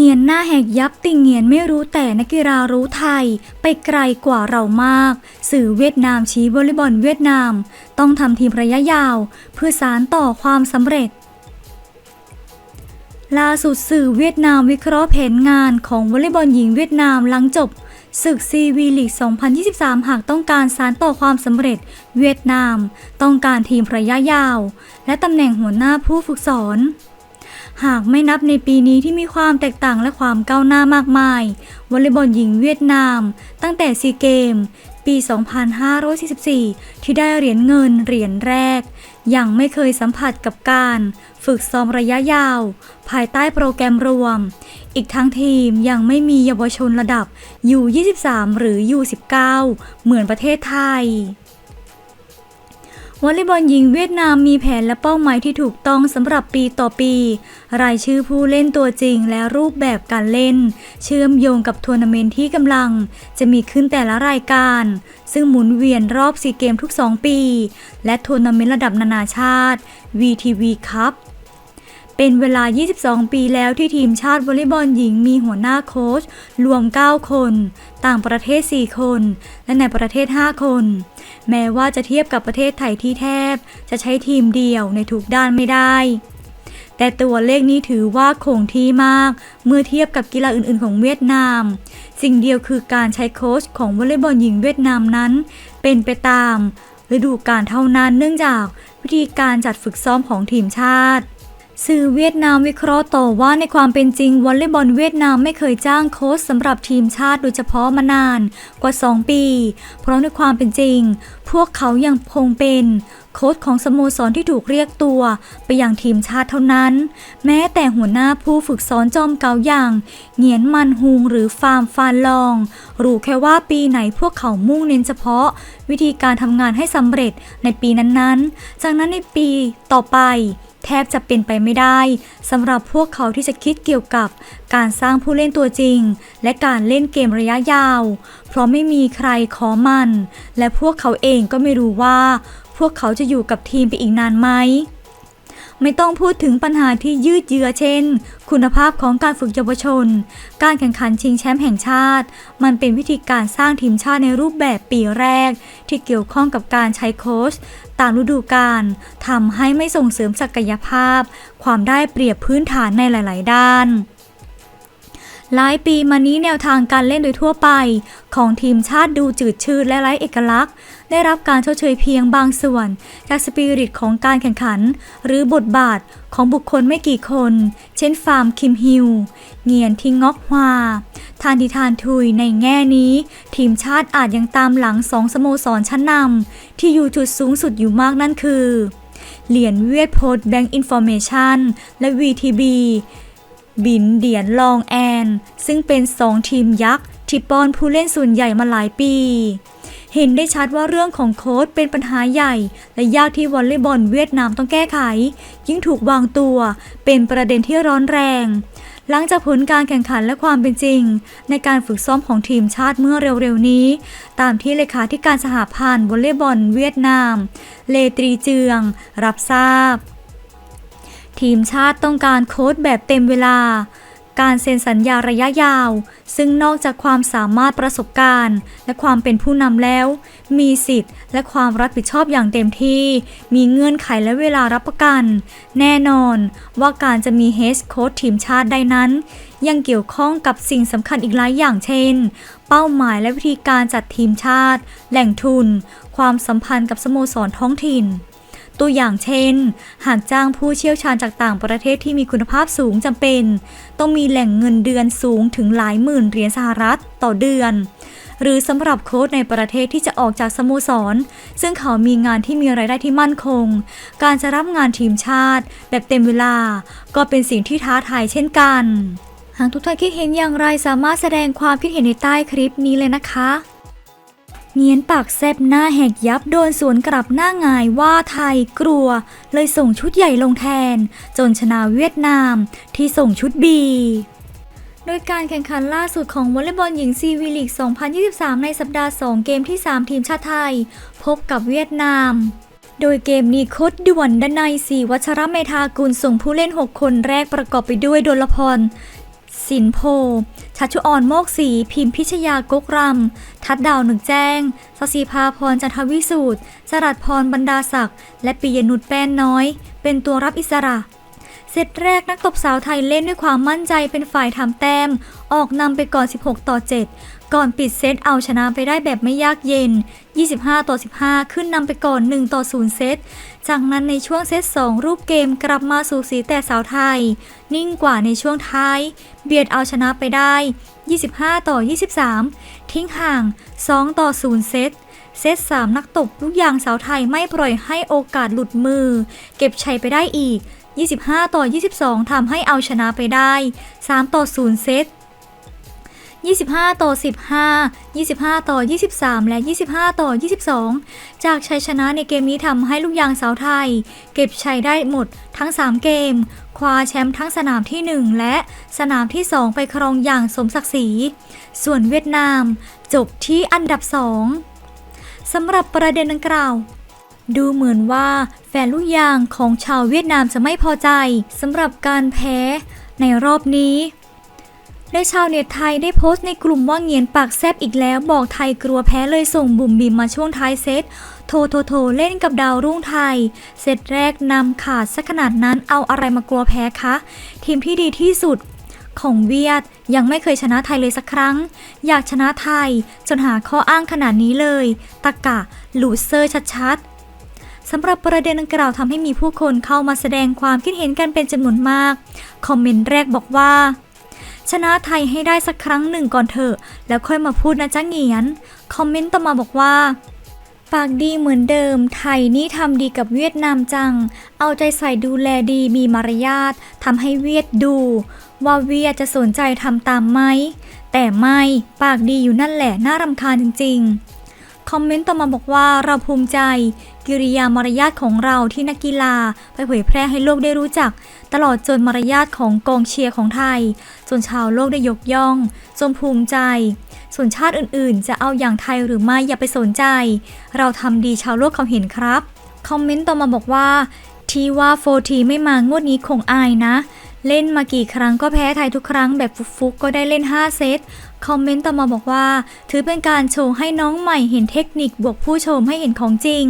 เงียนหน้าแหกยับติงเงียนไม่รู้แต่นักกีฬารู้ไทย ไปไกลกว่าเรามาก สื่อเวียดนามชี้วอลเลย์บอลเวียดนาม ต้องทำทีมระยะยาว เพื่อสารต่อความสำเร็จล่าสุดสื่อเวียดนามวิเคราะห์แผนงานของวอลเลย์บอลหญิงเวียดนามหลังจบศึกซีวีลีก 2023 หากต้องการสารต่อความสำเร็จ เวียดนาม ต้องการทีมระยะยาว และตำแหน่งหัวหน้าผู้ฝึกสอน หากไม่นับในปีนี้ที่มีความแตกต่างและความก้าวหน้ามากมาย วอลเลย์บอลหญิงเวียดนาม ตั้งแต่ซีเกม ปี 2544 ที่ได้เหรียญเงินเหรียญแรก ยังไม่เคยสัมผัสกับการฝึกซ้อมระยะยาว ภายใต้โปรแกรมรวม อีกทั้งทีมยังไม่มีเยาวชนระดับ U23 หรือ U19 เหมือนประเทศไทย วอลเลย์บอลหญิงเวียดนามมีแผนและเป้าหมายที่ถูกต้องสำหรับปีต่อปี รายชื่อผู้เล่นตัวจริงและรูปแบบการเล่น เชื่อมโยงกับทัวร์นาเมนต์ที่กำลัง จะมีขึ้นแต่ละรายการ ซึ่งหมุนเวียนรอบซีเกมทุก 2 ปี และทัวร์นาเมนต์ระดับนานาชาติ VTV Cup เป็นเวลา 22 ปีแล้วที่ทีมชาติวอลเลย์บอลหญิงมีหัวหน้าโค้ชรวม 9 คน ต่างประเทศ 4 คน และในประเทศ 5 คน แม้ว่าจะเทียบกับประเทศไทยที่แทบ จะใช้ทีมเดียวในทุกด้านไม่ได้ แต่ตัวเลขนี้ถือว่าคงที่มาก เมื่อเทียบกับกีฬาอื่นๆ ของเวียดนาม สิ่งเดียวคือการใช้โค้ชของวอลเลย์บอลหญิงเวียดนามนั้น เป็นไปตามฤดูกาลเท่านั้นเนื่องจากวิธีการจัดฝึกซ้อมของทีมชาติ สื่อเวียดนามวิเคราะห์ต่อว่าในความเป็นจริงวอลเลย์บอลเวียดนามไม่เคยจ้างโค้ชสำหรับทีมชาติโดยเฉพาะมานานกว่า 2 ปี เพราะในความเป็นจริง พวกเขายังคงเป็นโค้ชของสโมสรที่ถูกเรียกตัว ไปยังทีมชาติเท่านั้น แม้แต่หัวหน้าผู้ฝึกสอนจอมเก่าอย่างเหงียนมันฮุงหรือฟาร์มฟานลอง รู้แค่ว่าปีไหนพวกเขามุ่งเน้นเฉพาะ วิธีการทำงานให้สำเร็จในปีนั้นๆ จากนั้นในปีต่อไป แทบจะเป็นไปไม่ได้สำหรับพวกเขาที่จะคิดเกี่ยวกับการสร้างผู้เล่นตัวจริง และการเล่นเกมระยะยาว เพราะไม่มีใครขอมัน และพวกเขาเองก็ไม่รู้ว่า พวกเขาจะอยู่กับทีมไปอีกนานไหมไม่ต้องพูดถึงปัญหาที่ยืดเยื้อเช่น คุณภาพของการฝึกเยาวชน การแข่งขันชิงแชมป์แห่งชาติ มันเป็นวิธีการสร้างทีมชาติในรูปแบบปีแรก ที่เกี่ยวข้องกับการใช้โค้ช ตามฤดูกาลทำให้ไม่ส่งเสริมศักยภาพ ความได้เปรียบพื้นฐานในหลาย ๆ ด้าน หลายปีมานี้แนวทางการเล่นโดยทั่วไป ของทีมชาติดูจืดชืดและไร้เอกลักษณ์ ได้รับการชดเชยเพียงบางส่วน จากสปิริตของการแข่งขัน หรือบทบาทของบุคคลไม่กี่คน เช่นฟาร์มคิมฮิวเงียนทิงงอกฮวาทานทิทานทุยในแง่นี้ ทีมชาติอาจยังตามหลังสองสโมสรชั้นนำที่อยู่จุดสูงสุดอยู่มากนั่นคือ เหรียญเวียดโพสแบงก์อินฟอร์เมชันและ VTB บินเดียนลองแอน ซึ่งเป็นสองทีมยักษ์ที่ป้อนผู้เล่นส่วนใหญ่มาหลายปี เห็นได้ชัดว่าเรื่องของโค้ชเป็นปัญหาใหญ่ และยากที่วอลเลย์บอลเวียดนามต้องแก้ไข ยิ่งถูกวางตัวเป็นประเด็นที่ร้อนแรง หลังจากผลการแข่งขันและความเป็นจริง ในการฝึกซ้อมของทีมชาติเมื่อเร็วๆนี้ ตามที่เลขาธิการสหพันธ์วอลเลย์บอลเวียดนาม เลตรีเจือง รับทราบ ทีมชาติต้องการโค้ชแบบเต็มเวลา การเซ็นสัญญาระยะยาว ซึ่งนอกจากความสามารถประสบการณ์ และความเป็นผู้นำแล้ว มีสิทธิ์ และความรับผิดชอบอย่างเต็มที่ มีเงื่อนไขและเวลารับประกัน แน่นอนว่าการจะมีเฮดโค้ชทีมชาติได้นั้น ยังเกี่ยวข้องกับสิ่งสำคัญอีกหลายอย่างเช่น เป้าหมายและวิธีการจัดทีมชาติ แหล่งทุน ความสัมพันธ์กับสโมสรท้องถิ่น ตัวอย่างเช่น หากจ้างผู้เชี่ยวชาญจากต่างประเทศที่มีคุณภาพสูงจำเป็น ต้องมีแหล่งเงินเดือนสูงถึงหลายหมื่นเหรียญสหรัฐต่อเดือน หรือสำหรับโค้ชในประเทศที่จะออกจากสโมสร ซึ่งเขามีงานที่มีรายได้ที่มั่นคง การจะรับงานทีมชาติ แบบเต็มเวลา ก็เป็นสิ่งที่ท้าทายเช่นกัน หากทุกท่านคิดเห็นอย่างไรสามารถแสดงความคิดเห็นในใต้คลิปนี้เลยนะคะ เงียนปากแซบหน้าแหกยับโดนสวนกลับหน้าหงายว่าไทยกลัว เลยส่งชุดใหญ่ลงแทน จนชนะเวียดนามที่ส่งชุดบีโดยการแข่งขันล่าสุดของวอลเลย์บอลหญิงซีวีลีก 2023 ในสัปดาห์ 2 เกมที่ 3 ทีมชาติไทย พบกับเวียดนาม โดยเกมนี้โคดด่วนดนัยศรีวัชรเมธากุลส่งผู้เล่น 6 คนแรกประกอบไปด้วยดลพร สินโพ ชัชชุออนโมกศีพิมพิชยากกรำ ทัดดาวหนึ่งแจ้งสศีพาพรจันทวิสูตรสรัดพรบรรดาศักดิ์ และปิยนุชแป้นน้อย เป็นตัวรับอิสระ เซตแรกนักตบสาวไทยเล่นด้วยความมั่นใจเป็นฝ่ายทำแต้ม ออกนำไปก่อน 16 ต่อ 7 ก่อนปิดเซตเอาชนะไปได้แบบไม่ยากเย็น 25 ต่อ 15 ขึ้นนำไปก่อน 1 ต่อ 0 เซต จากนั้นในช่วงเซต 2 รูปเกมกลับมาสู่สีแต่สาวไทย นิ่งกว่าในช่วงท้าย เบียดเอาชนะไปได้ 25 ต่อ 23 ทิ้งห่าง 2 ต่อ 0 เซตเซต3นักตบลูกยางสาวไทยไม่ปล่อยให้โอกาสหลุดมือ เก็บชัยไปได้อีก 25 ต่อ 22 ทำให้เอาชนะไปได้ 3 ต่อ 0 เซต 25 ต่อ 15 25 ต่อ 23 และ 25 ต่อ 22 จากชัยชนะในเกมนี้ทำให้ลูกยางสาวไทย เก็บชัยได้หมดทั้ง 3 เกม คว้าแชมป์ทั้งสนามที่ 1 และสนามที่ 2 ไปครองอย่างสมศักดิ์ศรี ส่วนเวียดนาม จบที่อันดับ 2สำหรับประเด็นดังกล่าว ดูเหมือนว่าแฟนลูกยางของชาวเวียดนามจะไม่พอใจสำหรับการแพ้ในรอบนี้ และชาวเน็ตไทยได้โพสต์ในกลุ่มว่าเงียนปากแซบอีกแล้วบอกไทยกลัวแพ้เลยส่งบุ่มบิมมาช่วงท้ายเซตโทโทโทเล่นกับดาวรุ่งไทย เซตแรกนำขาดสักขนาดนั้นเอาอะไรมากลัวแพ้คะ ทีมที่ดีที่สุดของเวียดยังไม่เคยชนะไทยเลยสักครั้ง อยากชนะไทย จนหาข้ออ้างขนาดนี้เลย ตะกะหลูเซอร์ชัดๆ สำหรับประเด็นดังกล่าวทำให้มีผู้คนเข้ามาแสดงความคิดเห็นกันเป็นจำนวนมาก คอมเมนต์แรกบอกว่า ชนะไทยให้ได้สักครั้งหนึ่งก่อนเถอะ แล้วค่อยมาพูดนะจ๊ะเหงียน คอมเมนต์ต่อมาบอกว่า ปากดีเหมือนเดิม ไทยนี่ทำดีกับเวียดนามจัง เอาใจใส่ดูแลดีมีมารยาททำให้เวียดดู ว่าเวียจะสนใจทำตามไหม แต่ไม่ปากดีอยู่นั่นแหละน่ารำคาญจริง ๆคอมเมนต์ต่อมาบอกว่าเราภูมิใจ กิริยามารยาทของเราที่นักกีฬาไปเผยแพร่ให้โลกได้รู้จัก ตลอดจนมารยาทของกองเชียร์ของไทย จนชาวโลกได้ยกย่องจงภูมิใจ ส่วนชาติอื่นๆ จะเอาอย่างไทยหรือไม่อย่าไปสนใจ เราทำดีชาวโลกเขาเห็นครับ คอมเมนต์ต่อมาบอกว่า ที่ว่าโฟทีไม่มางวดนี้คงอายนะเล่นมากี่ครั้งก็แพ้ไทยทุกครั้งแบบฟุกๆก็ได้เล่น 5 เซต คอมเมนต์ต่อมาบอกว่า ถือเป็นการโชว์ให้น้องใหม่เห็นเทคนิคบวกผู้ชมให้เห็นของจริง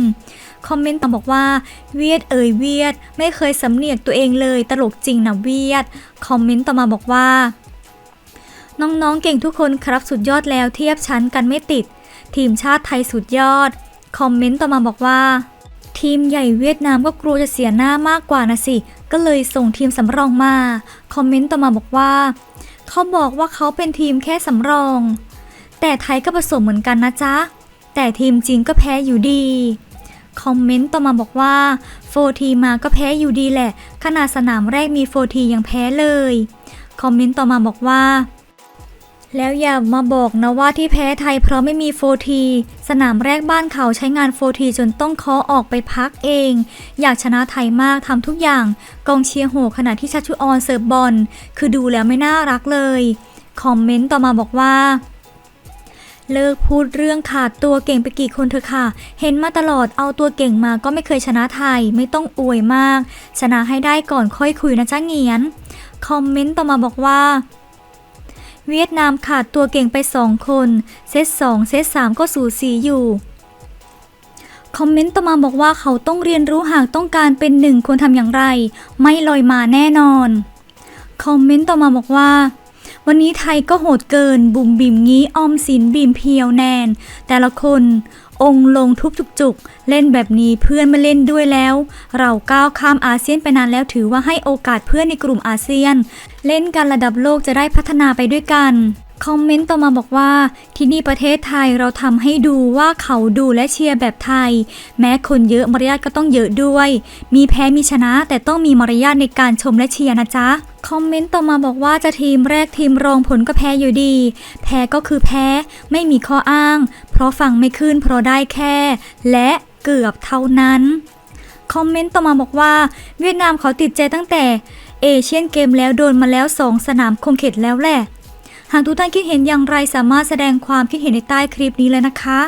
คอมเมนต์ต่อบอกว่า เวียดเอ่ยเวียด ไม่เคยสำเนียกตัวเองเลยตลกจริงนะเวียด คอมเมนต์ต่อมาบอกว่า น้องๆเก่งทุกคนครับสุดยอดแล้วเทียบชั้นกันไม่ติด ทีมชาติไทยสุดยอด คอมเมนต์ต่อมาบอกว่า ทีมใหญ่เวียดนามก็กลัวจะเสียหน้ามากกว่านะสิ ก็เลยส่งทีมสำรองมา คอมเมนต์ต่อมาบอกว่าเขาบอกว่าเขาเป็นทีมแค่สำรอง แต่ไทยก็ผสมเหมือนกันนะจ๊ะ แต่ทีมจริงก็แพ้อยู่ดี คอมเมนต์ต่อมาบอกว่าโฟทีมาก็แพ้อยู่ดีแหละ ขนาดสนามแรกมีโฟทียังแพ้เลย คอมเมนต์ต่อมาบอกว่า แล้วอย่ามาบอกนะว่าที่แพ้ไทยเพราะไม่มีโฟทีสนามแรกบ้านเขาใช้งานโฟทีจนต้องเคาะออกไปพักเอง อยากชนะไทยมากทำทุกอย่าง กองเชียร์โหขณะที่ชัชชุออนเสิร์ฟบอล คือดูแล้วไม่น่ารักเลย คอมเมนต์ต่อมาบอกว่า เลิกพูดเรื่องขาดตัวเก่งไปกี่คนเถอะค่ะ เห็นมาตลอดเอาตัวเก่งมาก็ไม่เคยชนะไทย ไม่ต้องอวยมาก ชนะให้ได้ก่อนค่อยคุยนะจ๊ะเงียน คอมเมนต์ต่อมาบอกว่า เวียดนามขาดตัวเก่งไปสองคน เซตสองเซตสามก็สูสีอยู่คอมเมนต์ต่อมาบอกว่าเขาต้องเรียนรู้หากต้องการเป็นหนึ่งควรทำอย่างไร ไม่ลอยมาแน่นอน คอมเมนต์ต่อมาบอกว่า วันนี้ไทยก็โหดเกิน บุ่มบิ่มงี้ออมสินบิมเพียวแนน แต่ละคนองลงทุบจุกๆ เล่นแบบนี้เพื่อนมาเล่นด้วยแล้ว เราก้าวข้ามอาเซียนไปนานแล้วถือว่าให้โอกาสเพื่อนในกลุ่มอาเซียน เล่นกันระดับโลกจะได้พัฒนาไปด้วยกัน คอมเมนต์ต่อมาบอกว่า ที่นี่ประเทศไทยเราทำให้ดูว่าเขาดูและเชียร์แบบไทย แม้คนเยอะมารยาทก็ต้องเยอะด้วย มีแพ้มีชนะแต่ต้องมีมารยาทในการชมและเชียร์นะจ๊ะคอมเมนต์ต่อมาบอกว่าจะทีมแรกทีมรองผลก็แพ้อยู่ดี แพ้ก็คือแพ้ ไม่มีข้ออ้าง เพราะฟังไม่ขึ้นเพราะได้แค่ และเกือบเท่านั้น คอมเมนต์ต่อมาบอกว่า เวียดนามเขาติดใจตั้งแต่เอเชียนเกมแล้วโดนมาแล้ว2สนามคงเข็ดแล้วแหละ หากทุกท่านคิดเห็นอย่างไรสามารถแสดงความคิดเห็นในใต้คลิปนี้เลยนะคะ